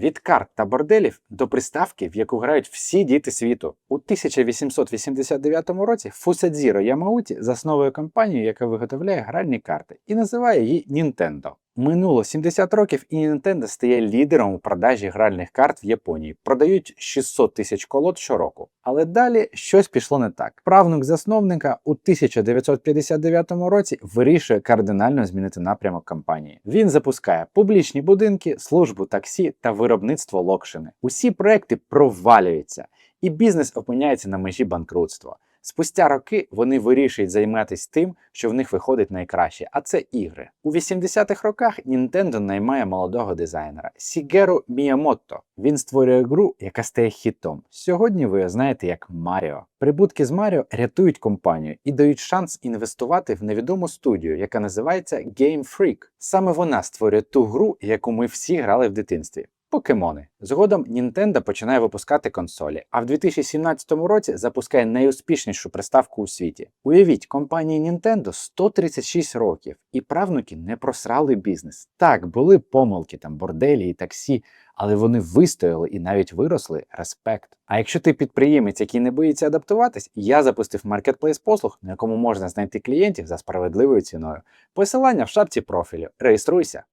Від карт та борделів до приставки, в яку грають всі діти світу. У 1889 році Фусадзіро Ямауті засновує компанію, яка виготовляє гральні карти, і називає її Nintendo. Минуло 70 років, і Nintendo стає лідером у продажі гральних карт в Японії. Продають 600 тисяч колод щороку. Але далі щось пішло не так. Правнук засновника у 1959 році вирішує кардинально змінити напрямок компанії. Він запускає публічні будинки, службу таксі та виробництво локшини. Усі проекти провалюються, і бізнес опиняється на межі банкрутства. Спустя роки вони вирішують займатися тим, що в них виходить найкраще, а це ігри. У 80-х роках Nintendo наймає молодого дизайнера Сігеру Міямото. Він створює гру, яка стає хітом. Сьогодні ви її знаєте як Маріо. Прибутки з Маріо рятують компанію і дають шанс інвестувати в невідому студію, яка називається Game Freak. Саме вона створює ту гру, яку ми всі грали в дитинстві. Покемони. Згодом Nintendo починає випускати консолі, а в 2017 році запускає найуспішнішу приставку у світі. Уявіть, компанії Nintendo 136 років, і правнуки не просрали бізнес. Так, були помилки, там борделі і таксі, але вони вистояли і навіть виросли. Респект. А якщо ти підприємець, який не боїться адаптуватись, я запустив маркетплейс послуг, на якому можна знайти клієнтів за справедливою ціною. Посилання в шапці профілю. Реєструйся.